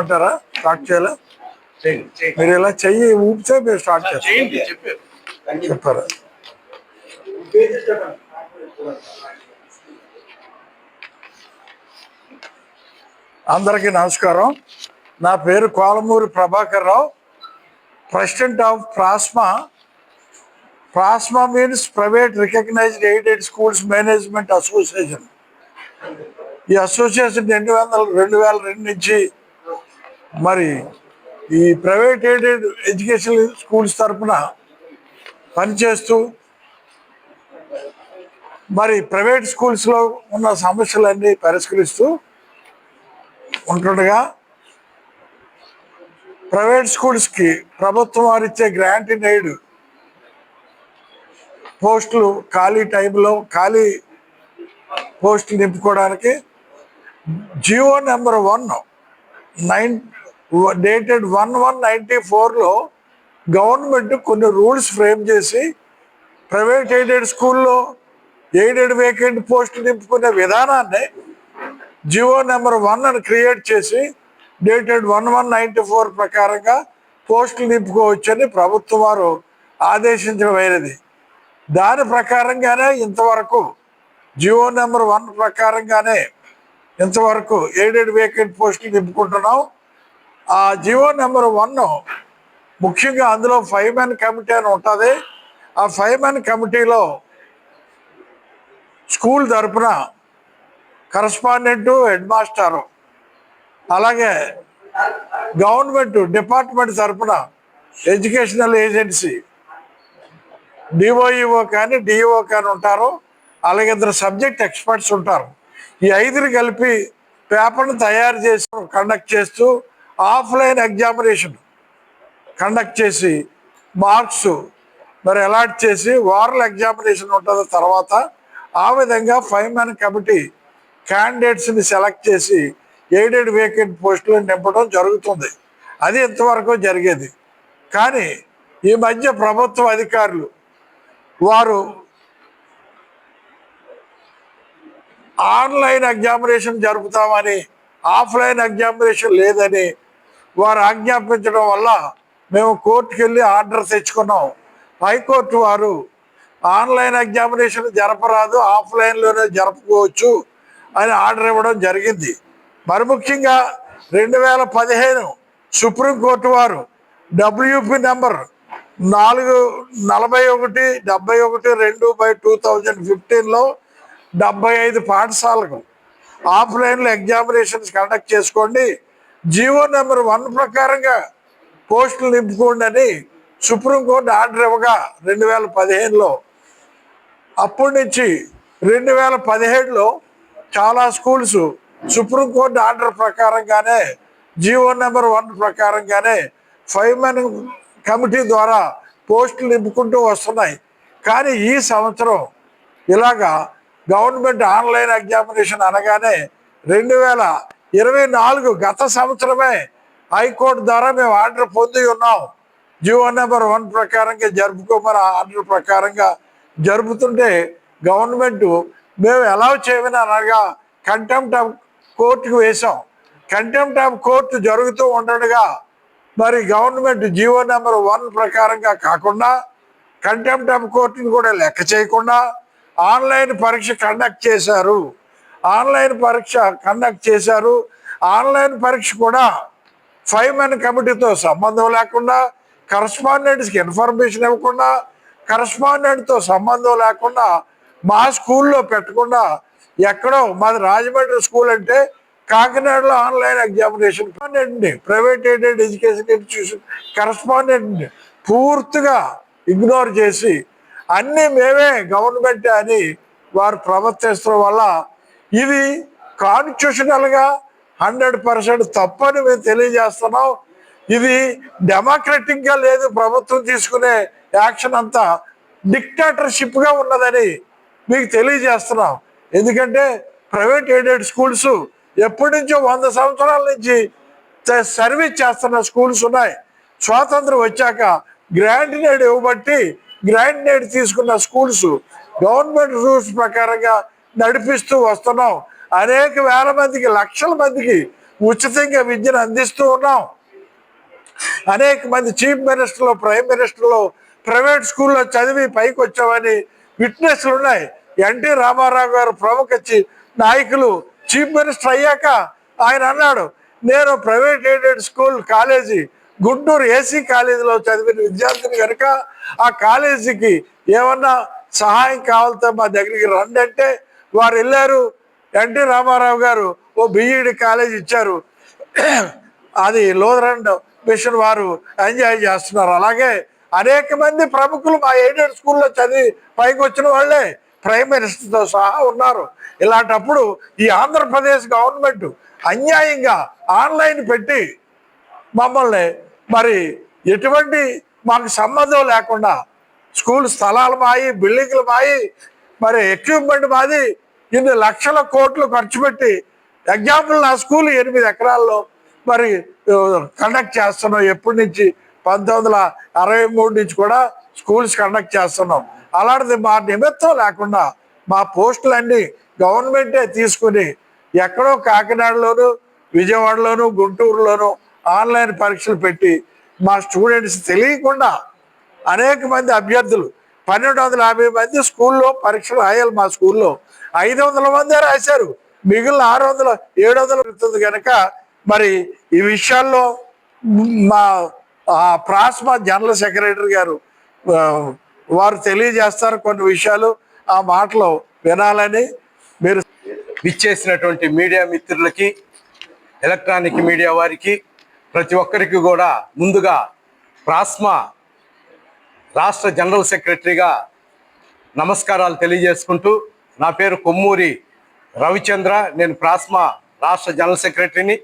చేయమంటారా స్టార్ట్ చేయాలా? మీరు ఇలా చెయ్యి ఊపితే మీరు స్టార్ట్ చేస్తారు. చెప్పారు చెప్పారా అందరికీ నమస్కారం. నా పేరు Kolamuri Prabhakar Rao. President of PRASMA PRASMA means private recognised aided schools management association. ఈ అసోసియేషన్ రెండు వందల రెండు వేల రెండు నుంచి మరి ఈ ప్రైవేట్ ఎయిడెడ్ ఎడ్యుకేషన్ స్కూల్స్ తరపున పనిచేస్తూ మరి ప్రైవేట్ స్కూల్స్లో ఉన్న సమస్యలన్నీ పరిష్కరిస్తూ ఉంటుండగా ప్రైవేట్ స్కూల్స్కి ప్రభుత్వం వారిచ్చే గ్రాంట్ ఇన్ ఎయిడ్ పోస్టులు ఖాళీ టైంలో ఖాళీ పోస్టులు నింపుకోవడానికి G O number one nine dated one one ninety ఫోర్లో గవర్నమెంట్ కొన్ని రూల్స్ ఫ్రేమ్ చేసి ప్రైవేట్ ఎయిడెడ్ స్కూల్లో ఎయిడెడ్ వేకెంట్ పోస్ట్ నింపుకునే విధానాన్ని జియో నెంబర్ వన్ అని క్రియేట్ చేసి dated one one ninety four ప్రకారంగా పోస్టులు నింపుకోవచ్చని ప్రభుత్వం వారు ఆదేశించడమైనది దాని ప్రకారంగానే ఇంతవరకు జియో నెంబర్ వన్ ప్రకారంగానే ఇంతవరకు ఎయిడెడ్ వేకెంట్ పోస్టులు నింపుకుంటున్నాం. ఆ జీవో నెంబర్ వన్ ముఖ్యంగా అందులో ఫైవ్ మెన్ కమిటీ అని ఉంటుంది. ఆ ఫైవ్ మెన్ కమిటీలో స్కూల్ తరపున కరస్పాండెంటు హెడ్ మాస్టరు అలాగే గవర్నమెంట్ డిపార్ట్మెంట్ తరపున educational agency D O E O కానీ డిఓ కానీ ఉంటారు. అలాగే ఇద్దరు సబ్జెక్ట్ ఎక్స్పర్ట్స్ ఉంటారు. ఈ ఐదుని కలిపి పేపర్ను తయారు చేసి కండక్ట్ చేస్తూ ఆఫ్లైన్ ఎగ్జామినేషన్ కండక్ట్ చేసి మార్క్స్ మరి అలాట్ చేసి వారల్ ఎగ్జామినేషన్ ఉంటుంది తర్వాత ఆ విధంగా ఫైవ్ మ్యాన్ కమిటీ క్యాండిడేట్స్ని సెలెక్ట్ చేసి ఎయిడెడ్ వేకెంట్ పోస్టులు నింపడం జరుగుతుంది. అది ఇంతవరకు జరిగేది. కానీ ఈ మధ్య ప్రభుత్వ అధికారులు వారు ఆన్లైన్ ఎగ్జామినేషన్ జరుపుతామని ఆఫ్లైన్ ఎగ్జామినేషన్ లేదని వారు ఆజ్ఞాపించడం వల్ల మేము కోర్టుకు వెళ్ళి ఆర్డర్ తెచ్చుకున్నాం. హైకోర్టు వారు ఆన్లైన్ ఎగ్జామినేషన్ జరపరాదు ఆఫ్లైన్లోనే జరుపుకోవచ్చు అని ఆర్డర్ ఇవ్వడం జరిగింది. మరి ముఖ్యంగా రెండు వేల పదిహేను సుప్రీంకోర్టు వారు డబ్ల్యూపి నెంబర్ నాలుగు నలభై ఒకటి డెబ్బై ఒకటి రెండు బై టూ థౌజండ్ ఫిఫ్టీన్లో డెబ్బై ఐదు పాఠశాలకు ఆఫ్లైన్లో ఎగ్జామినేషన్స్ కండక్ట్ చేసుకోండి. జీవో నెంబర్ వన్ ప్రకారంగా పోస్టులు నింపుకోండి అని సుప్రీంకోర్టు ఆర్డర్ ఇవ్వగా రెండు వేల పదిహేనులో అప్పటి నుంచి రెండు వేల పదిహేడులో చాలా స్కూల్స్ సుప్రీంకోర్టు ఆర్డర్ ప్రకారంగానే జీవో నెంబర్ వన్ ప్రకారంగానే ఫైవ్ మెన్ కమిటీ ద్వారా పోస్టులు నింపుకుంటూ వస్తున్నాయి. కానీ ఈ సంవత్సరం ఇలాగా గవర్నమెంట్ ఆన్లైన్ ఎగ్జామినేషన్ అనగానే రెండు వేల ఇరవై నాలుగు గత సంవత్సరమే హైకోర్టు ద్వారా మేము ఆర్డర్ పొంది ఉన్నాం. జీవో నెంబర్ వన్ ప్రకారంగా జరుపుకోమని ఆర్డర్ ప్రకారంగా జరుపుతుంటే గవర్నమెంట్ మేము ఎలా చేయమని అనగా కంటెంప్ట్ ఆఫ్ కోర్టుకు వేశాం. కంటెంప్ట్ ఆఫ్ కోర్టు జరుగుతూ ఉండగా మరి గవర్నమెంట్ జీవో నెంబర్ వన్ ప్రకారంగా కాకుండా కంటెంప్ట్ ఆఫ్ కోర్టును కూడా లెక్క చేయకుండా ఆన్లైన్ పరీక్ష కండక్ట్ చేశారు. ఆన్లైన్ పరీక్ష కండక్ట్ చేశారు. ఆన్లైన్ పరీక్ష కూడా ఫైవ్ మెన్ కమిటీతో సంబంధం లేకుండా కరస్పాండెంట్స్కి ఇన్ఫర్మేషన్ ఇవ్వకుండా కరస్పాండెంట్తో సంబంధం లేకుండా మా స్కూల్లో పెట్టకుండా ఎక్కడో మాది రాజమండ్రి స్కూల్ అంటే కాకినాడలో ఆన్లైన్ ఎగ్జామినేషన్ అండి private aided education institution correspondent పూర్తిగా ఇగ్నోర్ చేసి అన్నీ మేమే గవర్నమెంట్ అని వారు ప్రవర్తిస్తున్న వల్ల ఇది కాన్స్టిట్యూషనల్గా హండ్రెడ్ పర్సెంట్ తప్పని మేము తెలియజేస్తున్నాం. ఇది డెమోక్రటిక్గా లేదు ప్రభుత్వం తీసుకునే యాక్షన్ అంతా డిక్టేటర్షిప్గా ఉన్నదని మీకు తెలియజేస్తున్నాం. ఎందుకంటే ప్రైవేట్ ఎయిడెడ్ స్కూల్స్ ఎప్పటి నుంచో వంద సంవత్సరాల నుంచి సర్వీస్ చేస్తున్న స్కూల్స్ ఉన్నాయి. స్వాతంత్రం వచ్చాక గ్రాంట్ నేడ్ ఇవ్వబట్టి గ్రాంట్ నేడ్ తీసుకున్న స్కూల్స్ గవర్నమెంట్ రూల్స్ ప్రకారంగా నడిపిస్తూ వస్తున్నాం. అనేక వేల మందికి లక్షల మందికి ఉచితంగా విద్యను అందిస్తూ ఉన్నాం. అనేక మంది చీఫ్ మినిస్టర్లు ప్రైమ్ మినిస్టర్లు ప్రైవేట్ స్కూల్లో చదివి పైకి వచ్చామని విట్నెస్లు ఉన్నాయి. ఎన్టీ రామారావు గారు ప్రముఖ చి- నాయకులు చీఫ్ మినిస్టర్ అయ్యాక ఆయన అన్నాడు నేను private aided school college Guntur AC కాలేజీలో చదివిన విద్యార్థిని కనుక ఆ కాలేజీకి ఏమన్నా సహాయం కావాలితే మా దగ్గరికి రండి అంటే వారు వెళ్ళారు. ఎన్టీ రామారావు గారు ఓ బిఈడి కాలేజ్ ఇచ్చారు. అది లోదరండ్ మిషన్ వారు ఎంజాయ్ చేస్తున్నారు. అలాగే అనేక మంది ప్రముఖులు మా ఎయిడెడ్ స్కూల్లో చదివి పైకి వచ్చిన వాళ్ళే ప్రైమ్ మినిస్టర్తో సహా ఉన్నారు. ఇలాంటప్పుడు ఈ ఆంధ్రప్రదేశ్ గవర్నమెంట్ అన్యాయంగా ఆన్లైన్ పెట్టి మమ్మల్ని మరి ఎటువంటి మాకు సంబంధం లేకుండా స్కూల్ స్థలాలు మాయి బిల్డింగ్లు మాయి మరి ఎక్విప్మెంట్ మాది ఇన్ని లక్షల కోట్లు ఖర్చు పెట్టి ఎగ్జాంపుల్ నా స్కూల్ ఎనిమిది ఎకరాల్లో మరి కండక్ట్ చేస్తున్నాం. ఎప్పటి నుంచి? పంతొమ్మిది వందల అరవై మూడు నుంచి కూడా స్కూల్స్ కండక్ట్ చేస్తున్నాం. అలాంటిది మా నిమిత్తం లేకుండా మా పోస్టులన్నీ గవర్నమెంటే తీసుకుని ఎక్కడో కాకినాడలోను విజయవాడలోను గుంటూరులోను ఆన్లైన్ పరీక్షలు పెట్టి మా స్టూడెంట్స్ తెలియకుండా అనేక మంది అభ్యర్థులు పన్నెండు వందల యాభై మంది స్కూల్లో పరీక్షలు రాయాలి మా స్కూల్లో. ఐదు వందల మందే రాశారు. మిగిలిన ఆరు వందల ఏడు వందల ఉంటుంది కనుక మరి ఈ విషయాల్లో మా ప్రాస్మా జనరల్ సెక్రటరీ గారు వారు తెలియజేస్తారు కొన్ని విషయాలు ఆ మాటలు వినాలని. మీరు విచ్చేసినటువంటి మీడియా మిత్రులకి ఎలక్ట్రానిక్ మీడియా వారికి ప్రతి ఒక్కరికి కూడా ముందుగా ప్రాస్మా రాష్ట్ర జనరల్ సెక్రటరీగా నమస్కారాలు తెలియజేసుకుంటూ నా పేరు కొమ్మూరి రవిచంద్ర. నేను ప్రాస్మా రాష్ట్ర జనరల్ సెక్రటరీని.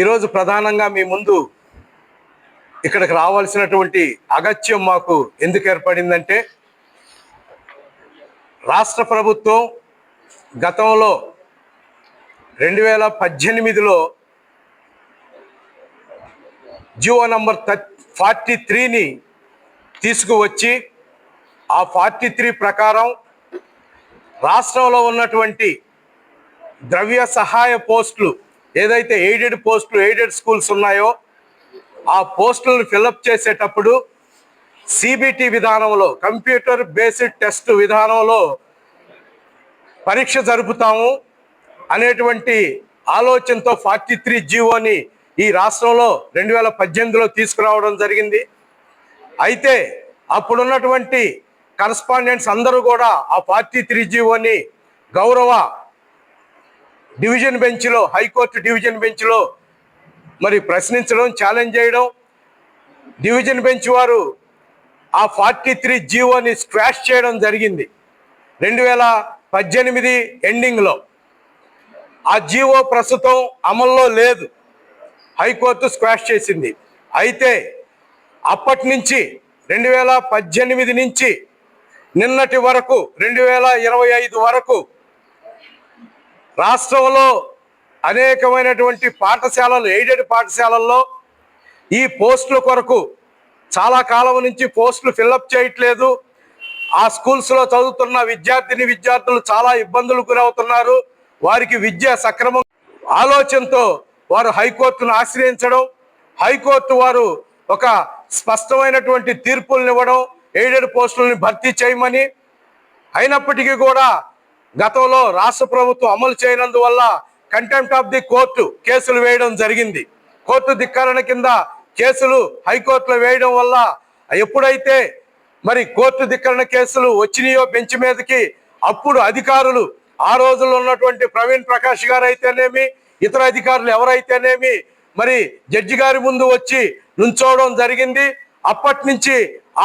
ఈరోజు ప్రధానంగా మీ ముందు ఇక్కడికి రావాల్సినటువంటి అగత్యం మాకు ఎందుకు ఏర్పడిందంటే రాష్ట్ర ప్రభుత్వం గతంలో రెండు వేల పద్దెనిమిదిలో జియో నంబర్ ఫార్టీ త్రీని తీసుకువచ్చి ఆ ఫార్టీ త్రీ ప్రకారం రాష్ట్రంలో ఉన్నటువంటి ద్రవ్య సహాయ పోస్టులు ఏదైతే ఎయిడెడ్ పోస్టులు ఎయిడెడ్ స్కూల్స్ ఉన్నాయో ఆ పోస్టులను ఫిలప్ చేసేటప్పుడు సిబిటి విధానంలో కంప్యూటర్ బేస్డ్ టెస్ట్ విధానంలో పరీక్ష జరుపుతాము అనేటువంటి ఆలోచనతో ఫార్టీ త్రీ జీవోని ఈ రాష్ట్రంలో రెండు వేల పద్దెనిమిదిలో తీసుకురావడం జరిగింది. అయితే అప్పుడున్నటువంటి కరస్పాండెంట్స్ అందరూ కూడా ఆ ఫార్టీ త్రీ జీవోని గౌరవ డివిజన్ బెంచ్లో హైకోర్టు డివిజన్ బెంచ్లో మరి ప్రశ్నించడం ఛాలెంజ్ చేయడం. డివిజన్ బెంచ్ వారు ఆ ఫార్టీ త్రీ జీవోని స్క్వాష్ చేయడం జరిగింది. రెండు వేల పద్దెనిమిది ఎండింగ్లో. ఆ జీవో ప్రస్తుతం అమల్లో లేదు. హైకోర్టు స్క్వాష్ చేసింది. అయితే అప్పటి నుంచి రెండు వేల పద్దెనిమిది నుంచి నిన్నటి వరకు రెండు వేల ఇరవై ఐదు వరకు రాష్ట్రంలో అనేకమైనటువంటి పాఠశాలలు ఎయిడెడ్ పాఠశాలల్లో ఈ పోస్టుల కొరకు చాలా కాలం నుంచి పోస్టులు ఫిల్అప్ చేయట్లేదు. ఆ స్కూల్స్లో చదువుతున్న విద్యార్థిని విద్యార్థులు చాలా ఇబ్బందులు గురవుతున్నారు. వారికి విద్య సక్రమం ఆలోచనతో వారు హైకోర్టును ఆశ్రయించడం హైకోర్టు వారు ఒక స్పష్టమైనటువంటి తీర్పులను ఇవ్వడం ఎయిడెడ్ పోస్టులను భర్తీ చేయమని. అయినప్పటికీ కూడా గతంలో రాష్ట్ర ప్రభుత్వం అమలు చేయనందువల్ల కంటెంప్ట్ ఆఫ్ ది కోర్టు కేసులు వేయడం జరిగింది. కోర్టు ధిక్కరణ కింద కేసులు హైకోర్టులో వేయడం వల్ల ఎప్పుడైతే మరి కోర్టు ధిక్కరణ కేసులు వచ్చినాయో బెంచ్ మీదకి అప్పుడు అధికారులు ఆ రోజుల్లో ఉన్నటువంటి ప్రవీణ్ ప్రకాష్ గారు అయితేనేమి ఇతర అధికారులు ఎవరైతేనేమి మరి జడ్జి గారి ముందు వచ్చి నుంచోవడం జరిగింది. అప్పటి నుంచి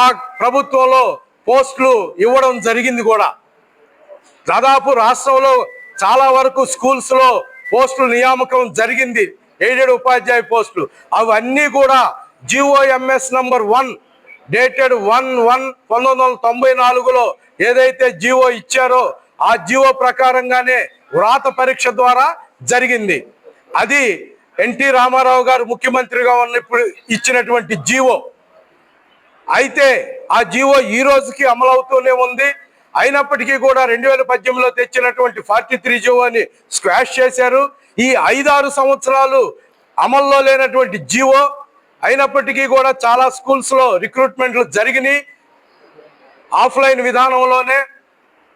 ఆ ప్రభుత్వంలో పోస్టులు ఇవ్వడం జరిగింది కూడా. దాదాపు రాష్ట్రంలో చాలా వరకు స్కూల్స్లో పోస్టులు నియామకం జరిగింది. ఎయిడెడ్ ఉపాధ్యాయ పోస్టులు. అవన్నీ కూడా G O M S number one dated one one పంతొమ్మిది వందల తొంభై నాలుగులో ఏదైతే జిఓ ఇచ్చారో ఆ జిఓ ప్రకారంగానే వ్రాత పరీక్ష ద్వారా జరిగింది. అది ఎన్టీ రామారావు గారు ముఖ్యమంత్రిగా ఉన్నప్పుడు ఇచ్చినటువంటి జీవో. అయితే ఆ జీవో ఈ రోజుకి అమలవుతూనే ఉంది. అయినప్పటికీ కూడా రెండు వేల పద్దెనిమిదిలో తెచ్చినటువంటి ఫార్టీ త్రీ జీవోని స్క్వాష్ చేశారు. ఈ ఐదారు సంవత్సరాలు అమల్లో లేనటువంటి జీవో. అయినప్పటికీ కూడా చాలా స్కూల్స్లో రిక్రూట్మెంట్లు జరిగినాయి. ఆఫ్లైన్ విధానంలోనే.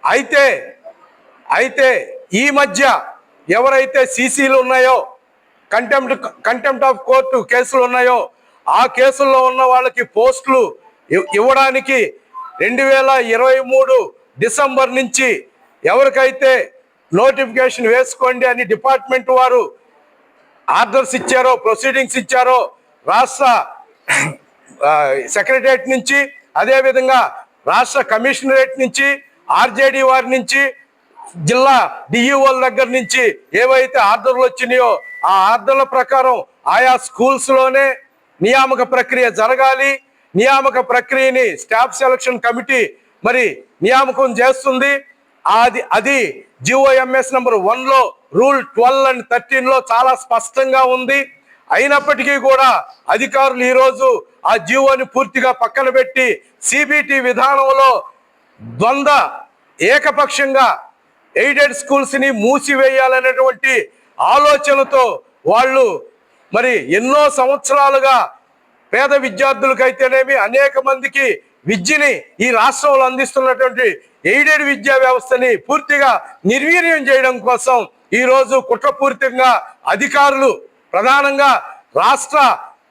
అయితే అయితే ఈ మధ్య ఎవరైతే సీసీలు ఉన్నాయో కంటెంప్ట్ కంటెంప్ట్ ఆఫ్ కోర్టు కేసులు ఉన్నాయో ఆ కేసుల్లో ఉన్న వాళ్ళకి పోస్టులు ఇవ్వడానికి రెండు వేల ఇరవై మూడు డిసెంబర్ నుంచి ఎవరికైతే నోటిఫికేషన్ వేసుకోండి అని డిపార్ట్మెంట్ వారు ఆర్డర్స్ ఇచ్చారో ప్రొసీడింగ్స్ ఇచ్చారో రాష్ట్ర సెక్రటరియట్ నుంచి అదేవిధంగా రాష్ట్ర కమిషనరేట్ నుంచి ఆర్జేడి వారి నుంచి జిల్లా డిఈఓల దగ్గర నుంచి ఏవైతే ఆర్డర్లు వచ్చినాయో ఆ ఆర్డర్ల ప్రకారం ఆయా స్కూల్స్లోనే నియామక ప్రక్రియ జరగాలి. నియామక ప్రక్రియని స్టాఫ్ సెలక్షన్ కమిటీ మరి నియామకం చేస్తుంది. అది అది G O M S number వన్లో రూల్ ట్వెల్వ్ అండ్ థర్టీన్లో చాలా స్పష్టంగా ఉంది. అయినప్పటికీ కూడా అధికారులు ఈరోజు ఆ జీవోని పూర్తిగా పక్కన పెట్టి సిబిటి విధానంలో ద్వంద్వ ఏకపక్షంగా ఎయిడెడ్ స్కూల్స్ని మూసివేయాలనేటువంటి ఆలోచనతో వాళ్ళు మరి ఎన్నో సంవత్సరాలుగా పేద విద్యార్థులకైతేనేమి అనేక మందికి విద్యని ఈ రాష్ట్రంలో అందిస్తున్నటువంటి ఎయిడెడ్ విద్యా వ్యవస్థని పూర్తిగా నిర్వీర్యం చేయడం కోసం ఈరోజు రోజు కుట్రపూరితంగా అధికారులు ప్రధానంగా రాష్ట్ర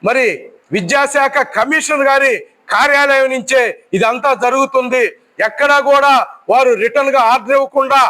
మరి విద్యాశాఖ కమిషనర్ గారి కార్యాలయం నుంచే ఇదంతా జరుగుతుంది. ఎక్కడా కూడా వారు రిటర్న్గా ఆర్డర్ ఇవ్వకుండా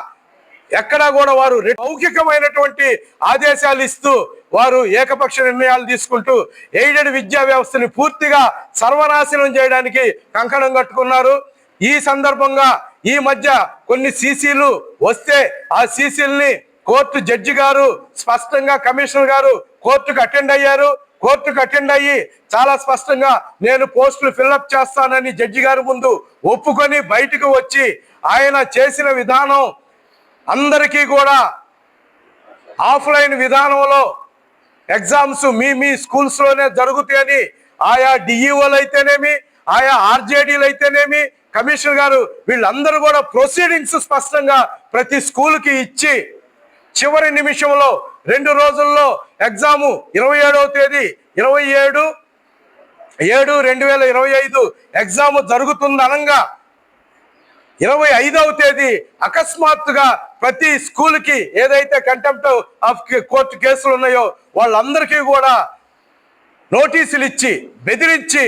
ఎక్కడా కూడా వారు మౌఖికమైనటువంటి ఆదేశాలు ఇస్తూ వారు ఏకపక్ష నిర్ణయాలు తీసుకుంటూ ఎయిడెడ్ విద్యా వ్యవస్థని పూర్తిగా సర్వనాశనం చేయడానికి కంకణం కట్టుకున్నారు. ఈ సందర్భంగా ఈ మధ్య కొన్ని సీసీలు వస్తే ఆ సీసీల్ని కోర్టు జడ్జి గారు స్పష్టంగా కమిషనర్ గారు కోర్టుకు అటెండ్ అయ్యారు. కోర్టుకు అటెండ్ అయ్యి చాలా స్పష్టంగా నేను పోస్టులు ఫిల్అప్ చేస్తానని జడ్జి గారి ముందు ఒప్పుకొని బయటకు వచ్చి ఆయన చేసిన విధానం అందరికీ కూడా ఆఫ్లైన్ విధానంలో ఎగ్జామ్స్ మీ మీ స్కూల్స్లోనే జరుగుతాయని ఆయా డిఈఓలు అయితేనేమి ఆయా ఆర్జేడీలు అయితేనేమి కమిషనర్ గారు వీళ్ళందరూ కూడా ప్రొసీడింగ్స్ స్పష్టంగా ప్రతి స్కూల్కి ఇచ్చి చివరి నిమిషంలో రెండు రోజుల్లో ఎగ్జాము ఇరవై ఏడవ తేదీ ఇరవై ఏడు ఏడు రెండు వేల ఇరవై ఐదు ఎగ్జాము జరుగుతుంది అనంగా ఇరవై ఐదవ తేదీ అకస్మాత్తుగా ప్రతి స్కూల్కి ఏదైతే కంటెంప్ట్ ఆఫ్ కోర్టు కేసులు ఉన్నాయో వాళ్ళందరికీ కూడా నోటీసులు ఇచ్చి బెదిరించి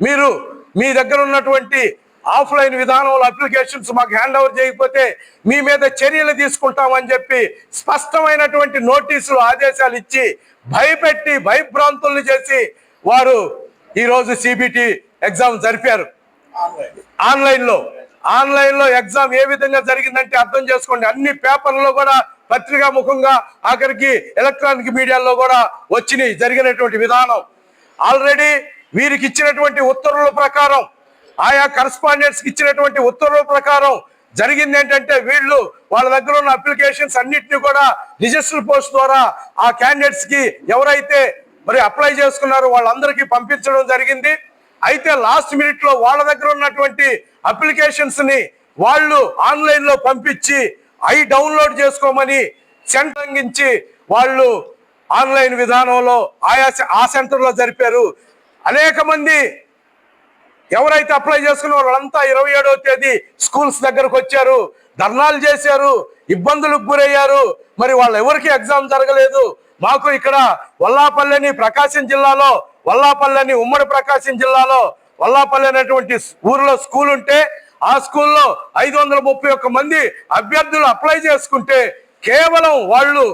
మీరు మీ దగ్గర ఉన్నటువంటి ఆఫ్లైన్ విధానంలో అప్లికేషన్స్ మాకు హ్యాండ్ ఓవర్ చేయకపోతే మీ మీద చర్యలు తీసుకుంటామని చెప్పి స్పష్టమైనటువంటి నోటీసులు ఆదేశాలు ఇచ్చి భయపెట్టి భయభ్రాంతుల్ని చేసి వారు ఈరోజు సిబిటి ఎగ్జామ్ జరిపారు. ఆన్లైన్ ఆన్లైన్లో ఆన్లైన్లో ఎగ్జామ్ ఏ విధంగా జరిగిందంటే అర్థం చేసుకోండి. అన్ని పేపర్లలో కూడా పత్రికా ముఖంగా ఆఖరికి ఎలక్ట్రానిక్ మీడియాలో కూడా వచ్చినాయి జరిగినటువంటి విధానం. ఆల్రెడీ వీరికి ఇచ్చినటువంటి ఉత్తర్వుల ప్రకారం ఆయా కరస్పాండెంట్స్కి ఇచ్చినటువంటి ఉత్తర్వుల ప్రకారం జరిగింది ఏంటంటే వీళ్ళు వాళ్ళ దగ్గర ఉన్న అప్లికేషన్స్ అన్నిటిని కూడా రిజిస్టర్ పోస్ట్ ద్వారా ఆ క్యాండిడేట్స్కి ఎవరైతే మరి అప్లై చేసుకున్నారో వాళ్ళందరికీ పంపించడం జరిగింది. అయితే లాస్ట్ మినిట్లో వాళ్ళ దగ్గర ఉన్నటువంటి అప్లికేషన్స్ని వాళ్ళు ఆన్లైన్లో పంపించి అవి డౌన్లోడ్ చేసుకోమని సెంటంగించి వాళ్ళు ఆన్లైన్ విధానంలో ఆయా ఆ సెంటర్లో జరిపారు. అనేక మంది ఎవరైతే అప్లై చేసుకున్న వాళ్ళంతా ఇరవై ఏడవ తేదీ స్కూల్స్ దగ్గరకు వచ్చారు. ధర్నాలు చేశారు. ఇబ్బందులకు గురయ్యారు. మరి వాళ్ళు ఎవరికి ఎగ్జామ్ జరగలేదు. మాకు ఇక్కడ వల్లాపల్లిని ప్రకాశం జిల్లాలో వల్లాపల్లిని ఉమ్మడి ప్రకాశం జిల్లాలో వల్లాపల్లి అనేటువంటి ఊరిలో స్కూల్ ఉంటే ఆ స్కూల్లో ఐదు వందల ముప్పై ఒక్క మంది అభ్యర్థులు అప్లై చేసుకుంటే కేవలం వాళ్ళు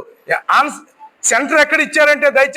సెంటర్ ఎక్కడ ఇచ్చారంటే దయచేసి